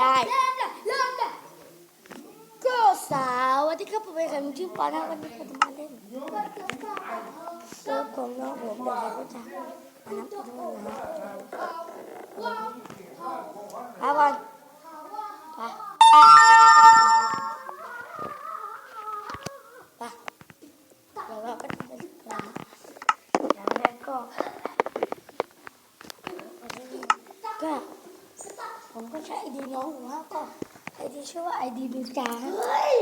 ได้ เริ่มเลยเริ่มเลยก็สาววันที่เขาไปกันชื่อปอนะวันนี้เขาจะมาเล่นเซิร์ฟของน้องผมเดี๋ยวเราก็จะมานับกันด้วยนะ ช้ไอดีน้องผมนะก็ไอดีชื่อว่าไอดีดูจาเฮ้ย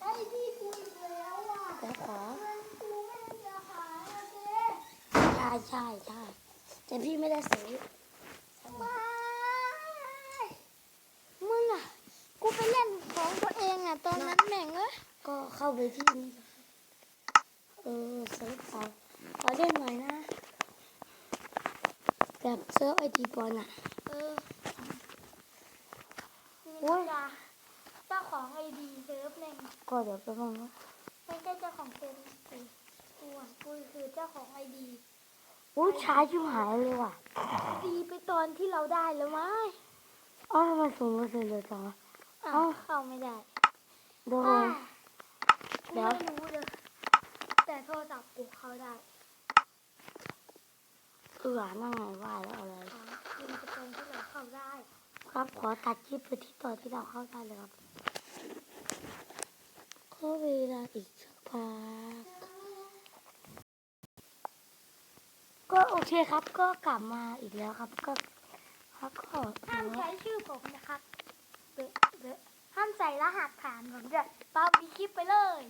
ไอ้ที่กูอีกแล้วอะแล้วขอมันกูไม่ได้จะหาเจ๊ใช่ใช่ใช่แต่พี่ไม่ได้ซื้อไม่มึงอะกูไปเล่นของตัวเองอะตอนนั้นแม่งเอ้ยก็เข้าไปที่นี่เออเซิร์ฟเอาขอเล่นหน่อยนะแบบเซิร์ฟไอทีบอลอะเออ นี่จ้ะเจ้าของไอดีเซิร์ฟเล่นก็เดี๋ยวไปบ้างนะไม่ใช่เจ้าของเซิร์ฟสิกูอะกูคือเจ้าของไอดีอู้ช้าชิบหายเลยว่ะดีไปตอนที่เราได้แล้วไหมอ้าวทำไมสูงเปอร์เซ็นต์เลยจังวะอะเอ้าเข้าไม่ได้โดนอะเดี๋ยวไม่รู้เลยแต่โทรศัพท์กูเข้าได้เอือนั่งไงว่าแล้วอะไรอ๋อคือมันจะเป็นที่เราเข้าได้ ครับ ขอตัดคลิปไปที่ตอนที่เราเข้าได้เลยครับก็เวลาอีกสักพักก็โอเคครับ ก็กลับมาอีกแล้วครับ ก็ครับก็ห้ามใช้ชื่อผมนะครับเดอะเดอะห้ามใส่รหัสผ่านผมจะเปามีคลิปไปเลย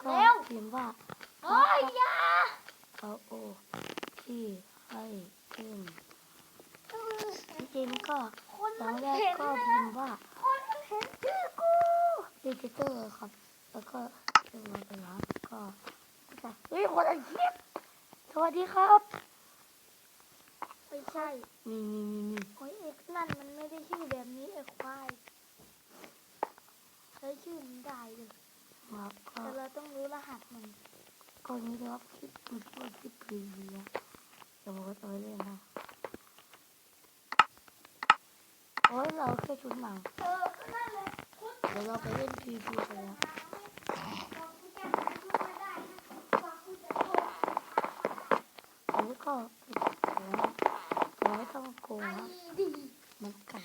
ก็เร็วพิมพ์ว่าเฮ้ยอยาเอาโอที่ให้ขึ้น จริงๆก็คนตอมันนแรกก็พิมพ์ว่าเห็นกูดิจิเตอร์ครับ แล้วก็เรื่องมาไปแล้วก็เฮ้ยคนอัดคลิปสวัสดีครับไม่ใช่นี่นี่นี่นี่โอ้ยเอ็กซ์นั่นมันไม่ได้ชื่อแบบนี้เอ็กควายใช้ชื่อมันได้เลยครับแต่เราต้องรู้รหัสมันก็นี้นะครับคลิปมันก็คลิปรีเมียร์เดี๋ยวผมก็จะไปเล่นนะโอ้ย เราแค่ชุดหนังเดี๋ยวเราไปเล่นพีพีกันแล้วกกูจะหาชื่อไม่ได้นะบอกกูจะโทรอันนี้ก็เราไม่ต้องโกงไอครับดีมันกาก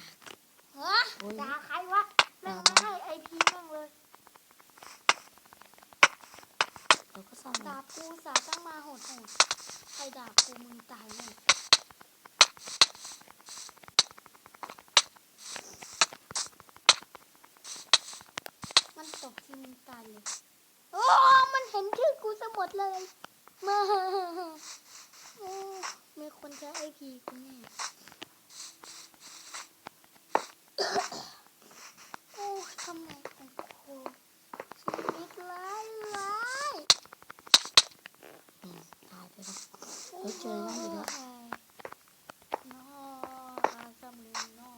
ฮะโอ้ยด่าใครวะแม่งมาให้ไอพีแม่งเลยเราก็สร้างด่ากูสาตั้งมาโหดโหดใครด่ากูมึงตายเลย ตกที่มึงตายเลยโอ้ มันเห็นชื่อกูสมดเลย มาโอ้มีคนใช้ไอพีกูแน่โอ้ทำไงของกูชีวิตร้ายร้าย อืมตายไปแล้วเราเจอนั่นอีกแล้ว นออาสำเร็จนอ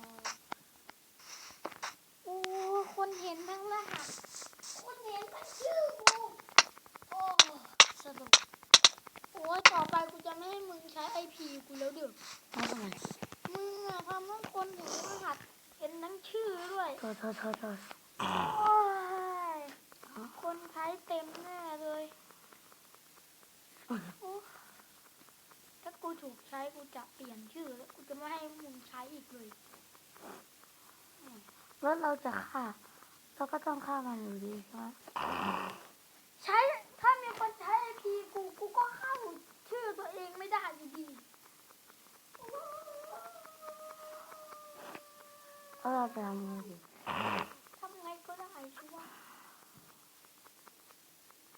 โอ้คนเห็นทั้งรหัสคนเห็นทั้งชื่อกูโอ้สนุกโอ้ยต่อไปกูจะไม่ให้มึงใช้ไอพีกูแล้ว เดี๋ยวเอาทำไมมึงอะทำให้คนเห็นรหัสเห็นทั้งชื่อด้วยโทษโทษโทษโทษโอ้ยคนใช้เต็มแน่เลยโอ้ถ้ากูถูกใช้กูจะเปลี่ยนชื่อแล้วกูจะไม่ให้มึงใช้อีกเลยแล้วเราจะฆ่าเราก็ต้องฆ่ามันอยู่ดีใช่ไหมใช้ถ้ามีคนใช้ไอพีกูกูก็เข้าชื่อตัวเองไม่ได้อยู่ดี แล้วเราจะทำยังไงดีทำไงก็ได้ชัวร์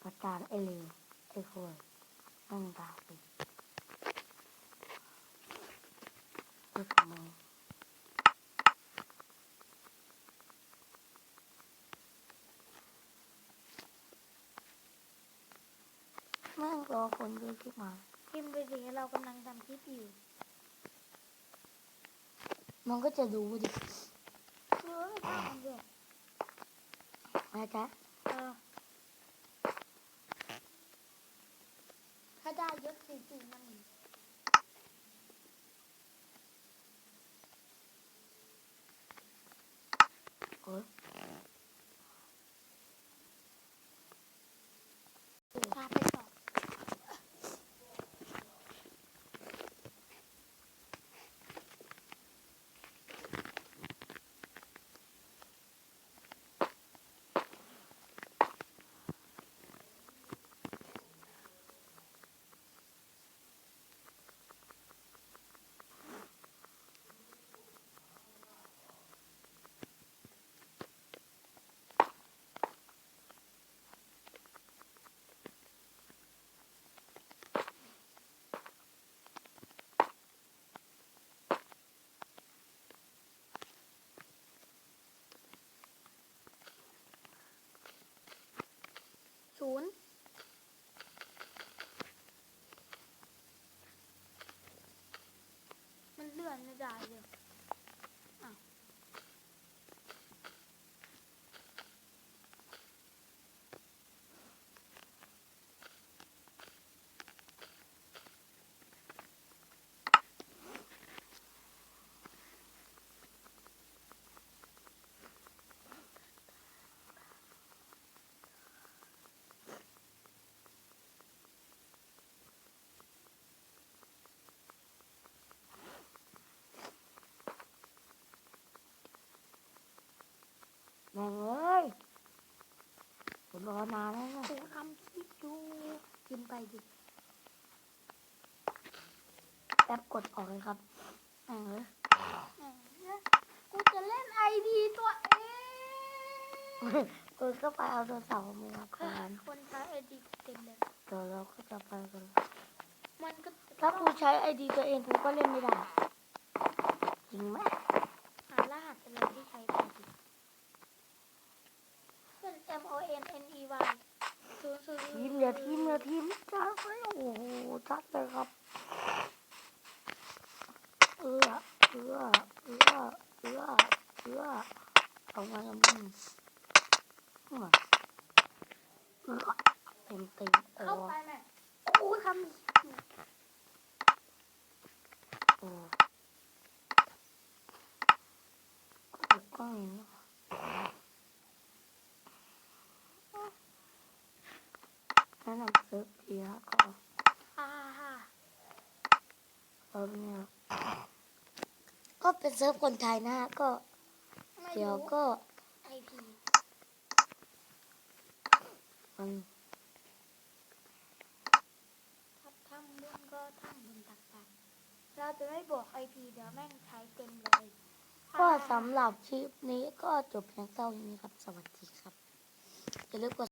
ประจานไอ้เลวไอ้โคยนั่งตาไปไอ้ขโมยแม่งรอคนเยอะขึ้นมาพิมพ์ไปสิเรากำลังทำคลิปอยู่ มันก็จะดูดิ เออไม่ทำเลย นะจ๊ะ เออถ้าได้ยศสี่สี่มัน อ้ย พาไปต่อ ศูนย์มันเลื่อนไม่ได้เลยอ้าว แม่งเอ้ย ผมรอนานแล้วนะกูทำคลิปอยู่กินไปดิแป๊บกดออกเลยครับแม่งเอ้ยแหมกูจะเล่นไอดีตัวเองเออก็ไปเอาโทรศัพท์มาก่อนคนใช้ไอดีเต็มเลยเดี๋ยวเราก็จะไปกันมันก็ถ้ากูใช้ไอดีตัวเองกูก็เล่นไม่ได้จริงไหมหารหัสอะไรที่ใช้ไปดิเป็น M O N N E Y ศูนย์ศูนย์ทีมอย่าทีมอย่าทีมจ้าไปโอ้โหชัดเลยครับเอื้อเอื้อเอื้อเอื้อเอื้อเอาไว้กับมึงเอื้อเต็มเต็มโอ้เข้าไปแม่กูทำโอ้ก็ถูกต้องอย่างนี้ แนะนำเซิร์ฟดีนะก็ฮ่าฮ่าเซิร์ฟเนี่ยก็เป็นเซิร์ฟคนไทยนะฮะก็ เดี๋ยวก็ไอพีมันถ้าทำบุญก็ทำบุญตักบาตรเราจะไม่บอกไอพีเดี๋ยวแม่งใช้เต็มเลยก็สำหรับคลิปนี้ก็จบเพียงเท่านี้ครับ สวัสดีครับ อย่าลืมกด